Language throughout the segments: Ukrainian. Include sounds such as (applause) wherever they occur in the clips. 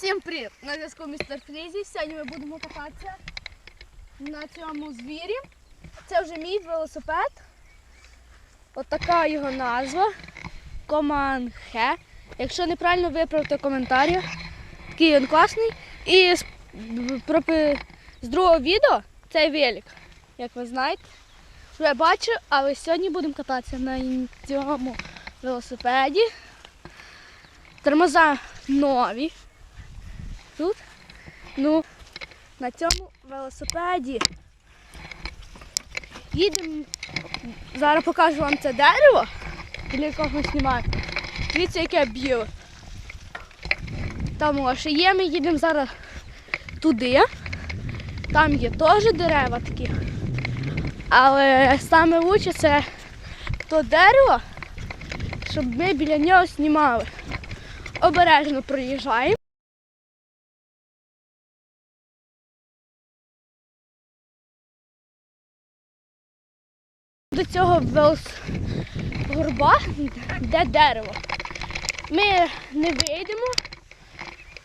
Всім привіт! На зв'язку містер Фрізі. Сьогодні ми будемо кататися на цьому звірі. Це вже мій велосипед. От така його назва. Команхе. Якщо неправильно виправте в коментарях. Такий він класний. І з, з другого відео цей велик, як ви знаєте, вже бачу, але сьогодні будемо кататися на цьому велосипеді. Тормоза нові. Тут. Ну, на цьому велосипеді. Їдемо. Зараз покажу вам це дерево, біля якого знімаю. Дивіться, яке біле. Там лише є, ми їдемо зараз туди. Там є теж дерева такі. Але саме лучше це то дерево, щоб ми біля нього знімали. Обережно проїжджаємо. До цього велос... горба йде дерево. Ми не вийдемо,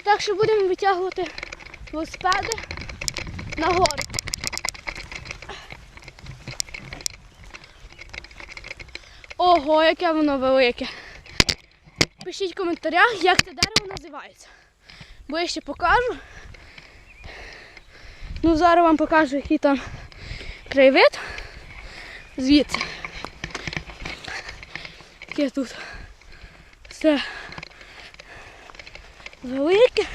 так що будемо витягувати велосипеди нагору. Ого, яке воно велике. Пишіть в коментарях, як це дерево називається. Бо я ще покажу. Ну, зараз вам покажу, який там краєвид. Звідси. Таке тут все велике.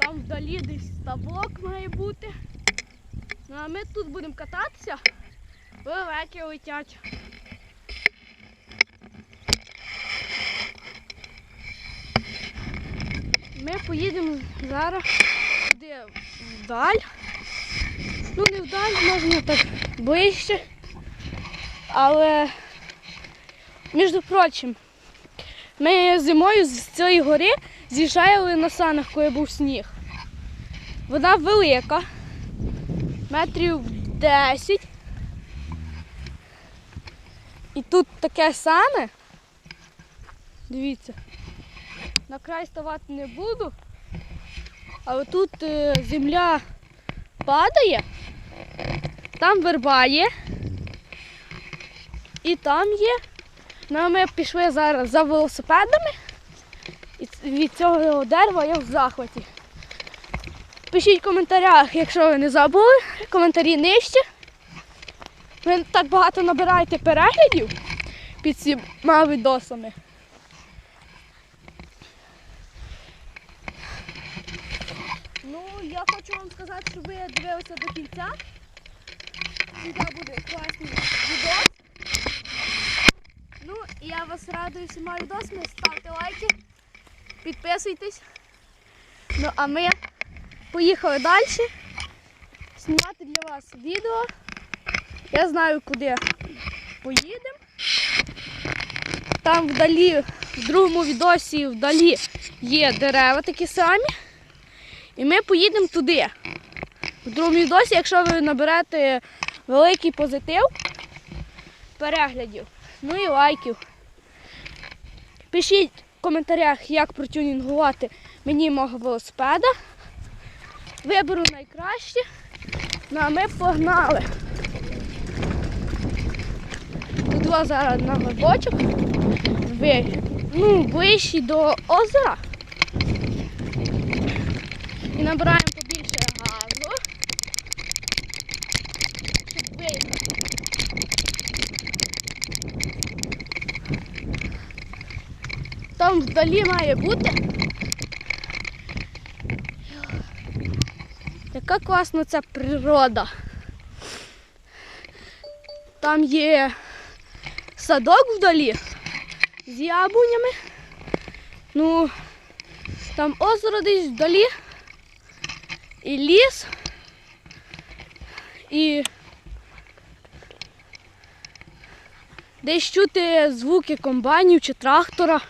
Там вдалі десь ставок має бути. Ну а ми тут будемо кататися. Великі летять. Ми поїдемо зараз туди вдаль. Ну не вдаль, можна так ближче. Але, між прочим, ми зимою з цієї гори з'їжджали на санах, коли був сніг. Вона велика, метрів 10. І тут таке саме. Дивіться. На край ставати не буду. Але тут е, земля падає, там верба. І там є. Ну, ми пішли зараз за велосипедами. І від цього дерева я в захваті. Пишіть в коментарях, якщо ви не забули, коментарі нижче. Ви так багато набираєте переглядів під цими відосами. Ну, я хочу вам сказати, щоб ви дивилися до кінця. Сюди буде класний відос. Ну, і я вас радую всіма відосами. Ставте лайки, підписуйтесь. Ну, а ми поїхали далі. Знімати для вас відео. Я знаю, куди поїдемо. Там вдалі, в другому відосі вдалі є дерева такі самі. І ми поїдемо туди. В другому відосі, якщо ви наберете великий позитив переглядів, ну і лайків. Пишіть в коментарях, як протюнінгувати мені мого велосипеда. Виберу найкраще. Ну а ми погнали. Тут зараз на глибочок. Ви, ну, ближчі до озера. І набираємо Там вдалі має бути. Яка класна ця природа. Там є садок вдалі з яблунями. Ну, там озеро десь вдалі. І ліс. І десь чути звуки комбайнів чи трактора.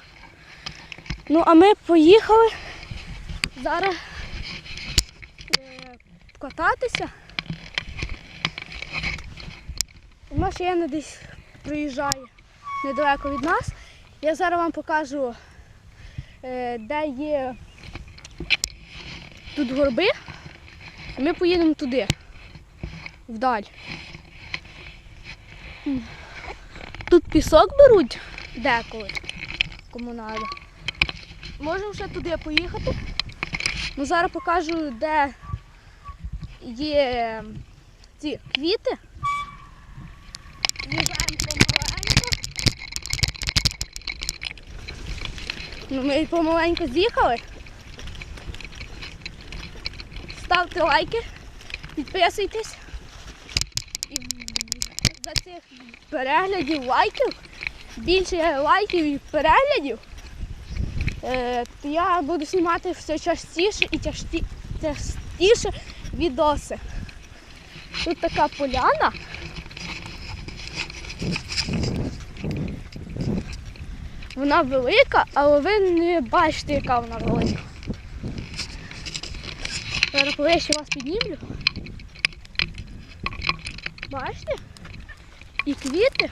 Ну, а ми поїхали. Зараз е, покататися. І Машина десь проїжджає недалеко від нас. Я зараз вам покажу, е, де є тут горби. Ми поїдемо туди, вдаль. Тут пісок беруть деколи, кому треба. Можемо ще туди поїхати. Ну, зараз покажу, де є ці квіти. Їжджаємо помаленьку. Ну, ми помаленьку з'їхали. Ставте лайки, підписуйтесь. І за цих переглядів лайків, більше лайків і переглядів, я буду знімати все частіше і часті- частіше відоси. Тут така поляна. Вона велика, але ви не бачите, яка вона велика. Зараз ближче вас піднімлю. Бачите? І квіти.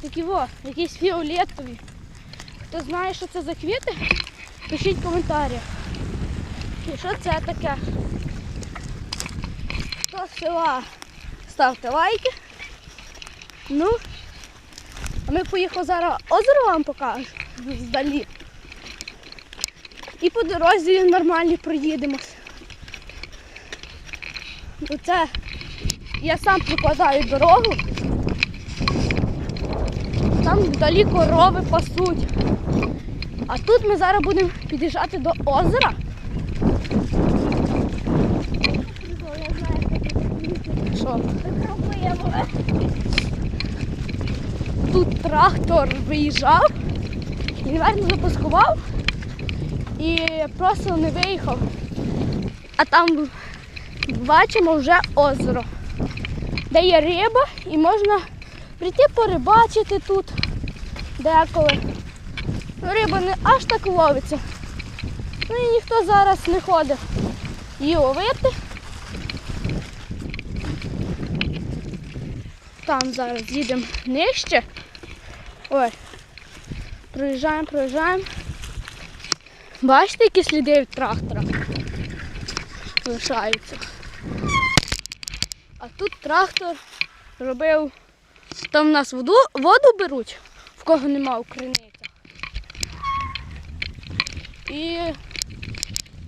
Такі во, якісь фіолетові. Хто знає, що це за квіти, пишіть в коментарях. І що це таке? Хто з села ставте лайки. Ну, а ми поїхали зараз озеро вам покажу здалі. І по дорозі нормально проїдемось. Оце я сам прокладаю дорогу. Там вдалі корови пасуть. А тут ми зараз будемо під'їжджати до озера. Що? Тут трактор виїжджав, він верно запускував і просто не виїхав. А там бачимо вже озеро, де є риба і можна прийти порибачити тут деколи. Риба не аж так ловиться. Ну і ніхто зараз не ходить її ловити. Там зараз їдемо нижче. Ой. Проїжджаємо, проїжджаємо. Бачите, які сліди від трактора лишаються. А тут трактор робив. Там в нас воду, воду беруть, в кого нема в криницях. І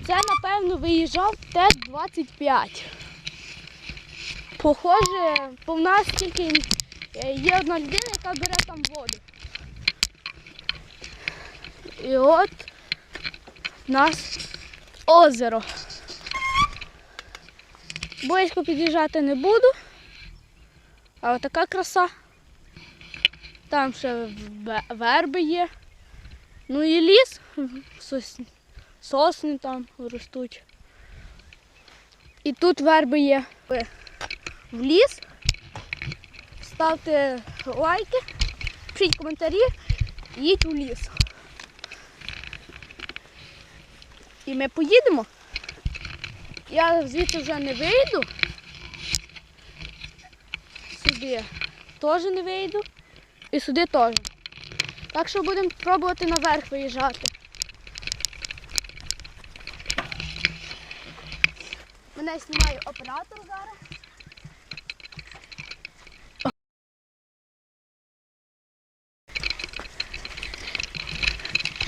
це, напевно, виїжджав Т-25. Похоже, в нас тільки е, є одна людина, яка бере там воду. І от в нас озеро. Близько під'їжджати не буду. А от така краса. Там ще верби є. Ну і ліс, сос- сосни там ростуть. І тут верби є. В ліс. Ставте лайки, пишіть коментарі, їдь у ліс. І ми поїдемо. Я звідси вже не вийду. Сюди теж не вийду. І сюди теж. Так що будемо пробувати наверх виїжджати. Мене знімає оператор зараз.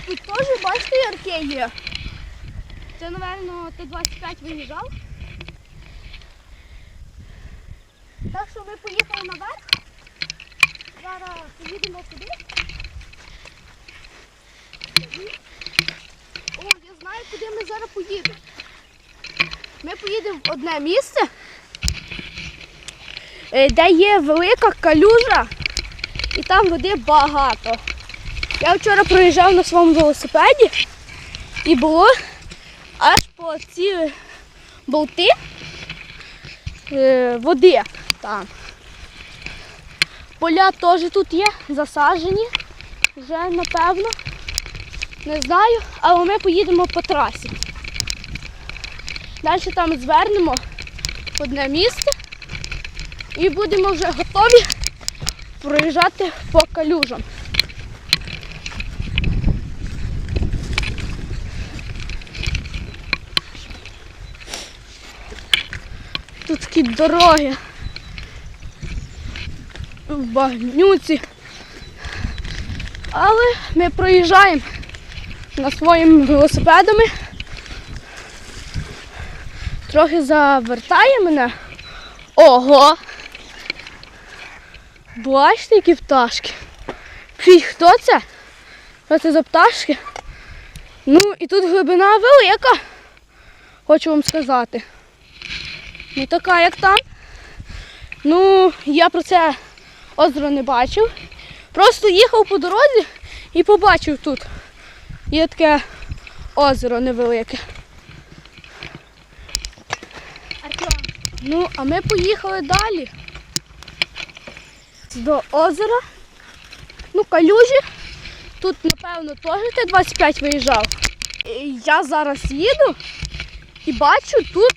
Тут теж, бачите, ярке. Це, напевно, Т-25 виїжджав. Так що ми поїхали наверх. Зараз поїдемо туди. О, я знаю, куди ми зараз поїдемо. Ми поїдемо в одне місце, е, де є велика калюжа і там води багато. Я вчора проїжджав на своєму велосипеді і було аж по ці болти е, води там. Поля теж тут є, засаджені, вже напевно. Не знаю, але ми поїдемо по трасі. Далі там звернемо в одне місце і будемо вже готові проїжджати по калюжам. Тут такі дороги. В багнюці. Але ми проїжджаємо на своїми велосипедами. Трохи завертає мене. Ого! Бачите, які пташки. Фій, хто це? Що це за пташки? Ну і тут глибина велика, хочу вам сказати. Не така, як там. Ну, я про це озеро не бачив. Просто їхав по дорозі і побачив тут. Є таке озеро невелике. Артем, Ну, а ми поїхали далі. До озера. Ну, калюжі. Тут, напевно, теж Т-25 виїжджав. І Я зараз їду і бачу тут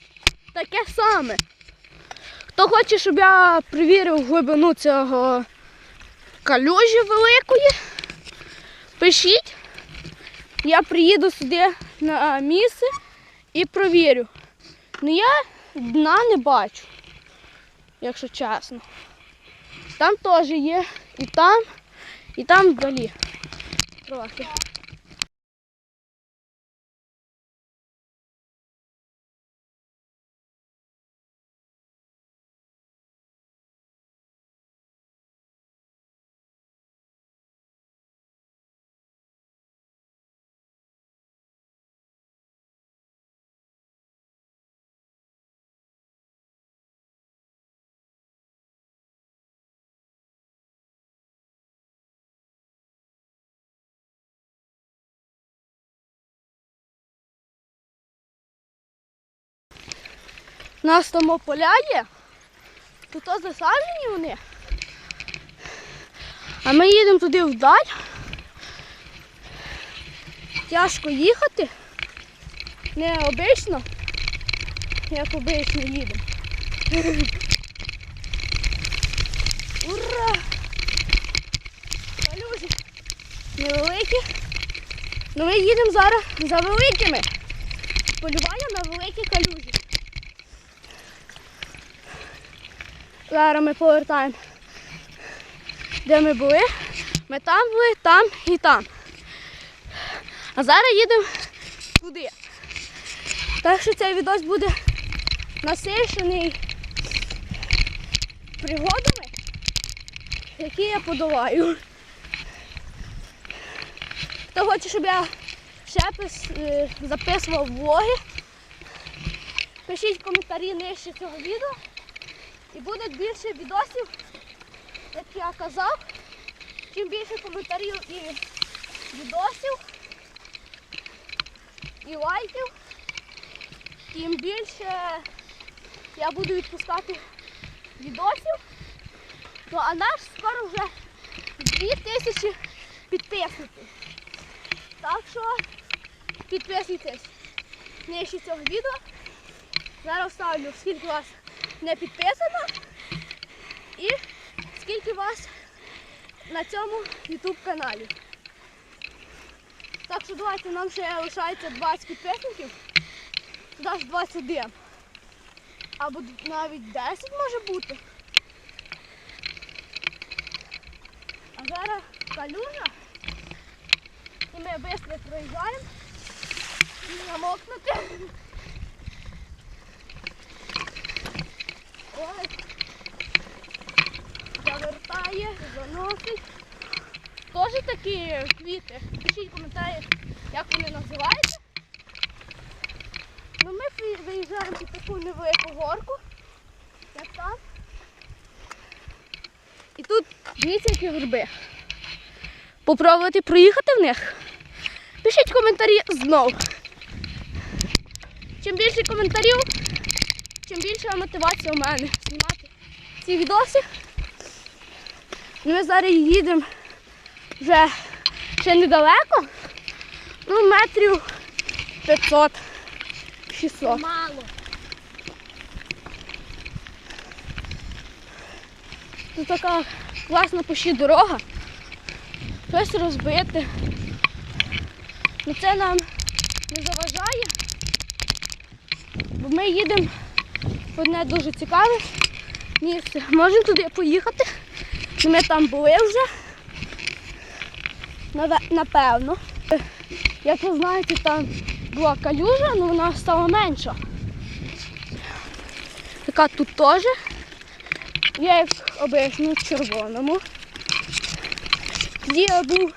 таке саме. Хто хоче, щоб я перевірив глибину цього калюжі великої, пишіть. Я приїду сюди на місце і провірю. Ну я дна не бачу, якщо чесно. Там теж є, і там, і там вдалі. Трохи. Нас там поля є. Тут то засаджені вони. А ми їдемо туди вдаль. Тяжко їхати. Не обично, як обично їдемо. Ура! Калюжі невеликі. Ну ми їдемо зараз за великими. Полювання на великі калюжі. Зараз ми повертаємо. Де ми були? Ми там були, там і там. А зараз їдемо туди. Так що цей відос буде насичений пригодами, які я подолаю. Хто хоче, щоб я ще е, записував влоги, пишіть коментарі нижче цього відео. І буде більше відосів, як я казав. Чим більше коментарів і відосів, і лайків, тим більше я буду відпускати відосів. Ну а наш скоро вже 2000 підписників. Так що підписуйтесь нижче цього відео. Зараз ставлю, скільки вас не підписано і скільки вас на цьому YouTube каналі. Так що давайте нам ще лишається 20 підписників. Туди ж 21. Або навіть 10 може бути. А зараз калюжа. І ми швидко проїжджаємо. І намокнути. Ой. Завертає, заносить. Теж такі квіти. Пишіть коментарі, як вони називаються. Ну, ми виїжджаємо під таку невелику горку, як там. І тут дивіться, які горби. Попробувати проїхати в них. Пишіть коментарі знов. Чим більше коментарів, чим більша мотивація у мене знімати ці відоси. Ми зараз їдемо вже ще недалеко, ну метрів 500, 600. Мало. Тут така класна пощі дорога. Щось розбити. Ну це нам не заважає. Бо ми їдемо одне дуже цікаве місце. Можемо туди поїхати. Ми там були вже. Напевно. Як ви знаєте, там була калюжа, але вона стала менша. Така тут теж. Я як обичну в червоному. Тоді я був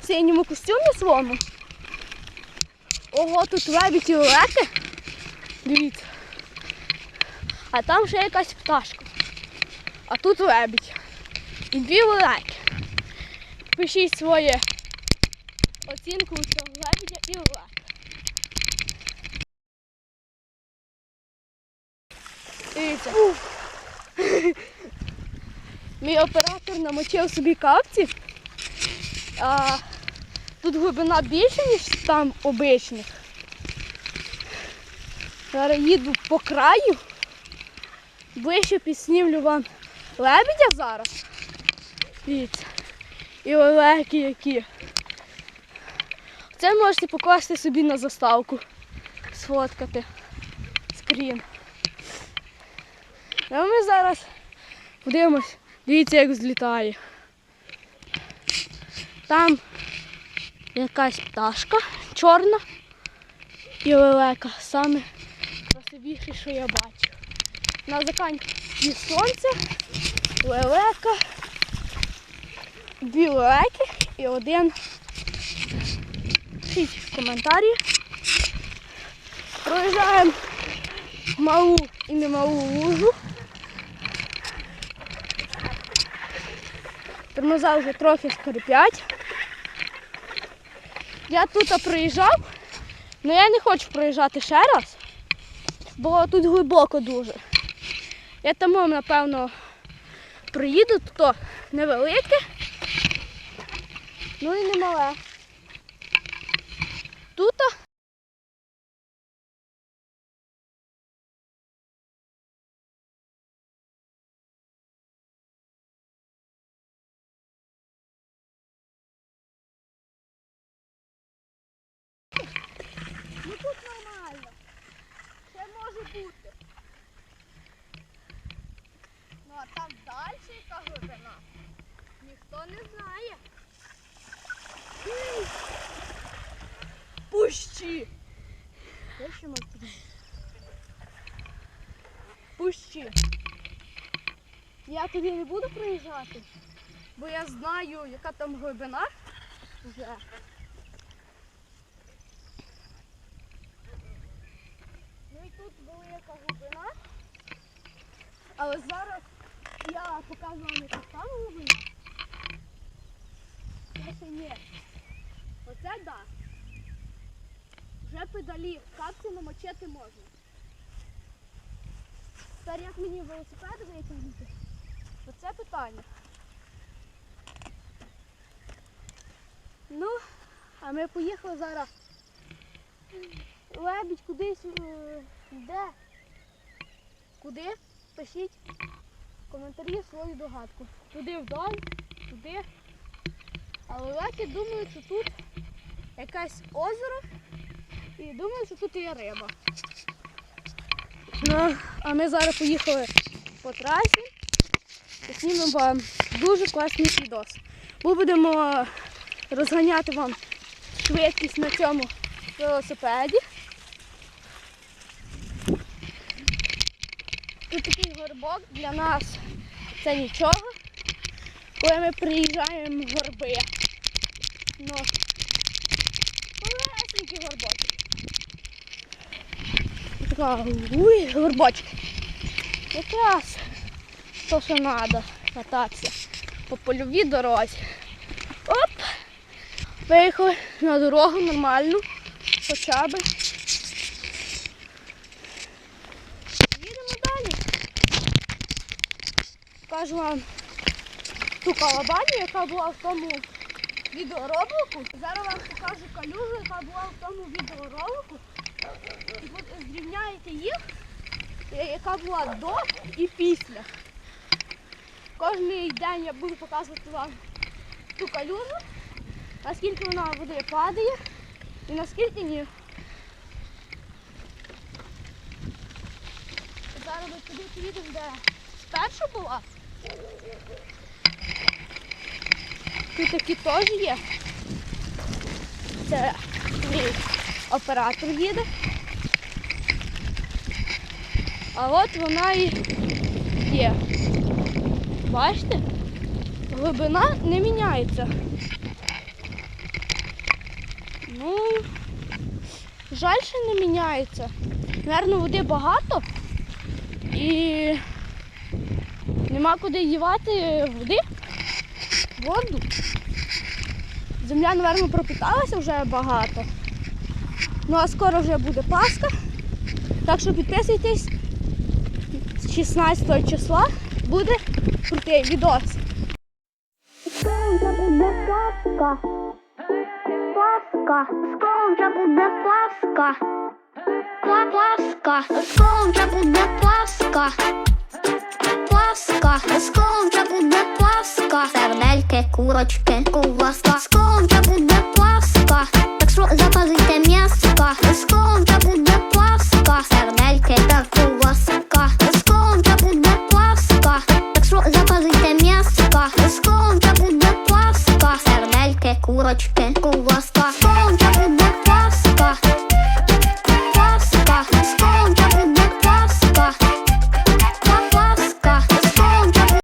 в синьому костюмі своєму. Ого, тут лебідь і лелеки. Дивіться. А там ще якась пташка. А тут лебідь. І дві лелеки. Пишіть своє оцінку у цього лебедя і лелеки. Дивіться. (laughs) Мій оператор намочив собі капці. А, тут глибина більша, ніж там обичних. Зараз їду по краю. Ближче підснімлю вам лебедя зараз. Дивіться. І лелеки які. Це можете покласти собі на заставку. Сфоткати. Скрін. А ми зараз подивимось, дивіться, як злітає. Там якась пташка чорна і лелека. Саме красивіше, що я бачу. На заканці сонце, лелека, дві лелеки і один. Пишіть в коментарі. Проїжджаємо малу і немалу лужу. Тормоза вже трохи скрипять. Я тут проїжджав, але я не хочу проїжджати ще раз, бо тут глибоко дуже. Я тому, напевно, проїду, то невелике, ну і не мале. Ну тут нормально. Це може бути. Ну а там далі яка глибина. Ніхто не знає. Пущі! Ми тут? Пущі. Я туди не буду проїжджати, бо я знаю, яка там глибина вже. Ну і тут велика глибина. Але зараз вам яка там глибина. Це ні. Оце да. Вже педалі капці намочити можна. Тепер як мені велосипед витягнути? Оце питання. Ну, а ми поїхали зараз. Лебідь кудись е, йде. Куди? Пишіть коментарі свою догадку. Туди вдаль, туди. Але леки думають, що тут якесь озеро і думають, що тут є риба. Ну, а ми зараз поїхали по трасі і знімемо вам дуже класний відос. Ми будемо розганяти вам швидкість на цьому велосипеді. Тут такий горбок для нас це нічого. Коли ми приїжджаємо в горби. Ну, малесенький горбочок. Така, уй, горбочок. Якраз то, що треба кататися по польовій дорозі. Оп! Виїхали на дорогу нормальну, хоча би. Їдемо далі. Покажу вам ту калабаню, яка була в тому відеоролику. Зараз вам покажу калюжу, яка була в тому відеоролику. І от зрівняєте їх, е, яка була до і після. Кожний день я буду показувати вам ту калюжу, наскільки вона води падає і наскільки ні. Зараз ми туди поїдемо, де спершу була. Тут такі теж є. Це мій оператор їде. А от вона і є. Бачите? Глибина не міняється. Ну, жаль, що не міняється. Наверно, води багато і нема куди дівати води, воду. Земля, напевно, пропиталася вже багато. Ну а скоро вже буде Пасха. Так що підписуйтесь. З 16 числа буде крутий відос. Скоро Пасха. Пасха. Скоро буде Пасха. Пасха. Скоро буде Пасха. Пасха. Скоро буде Пасха. Сердельки, курочки, ковбаска. Скоро буде Пасха. Так що запалите м'яска. Скоро буде Пасха. Сердельки та ковбаска. Скоро буде Пасха. Так що запалите м'яска. Скоро буде Пасха. Сердельки, курочки, ковбаска.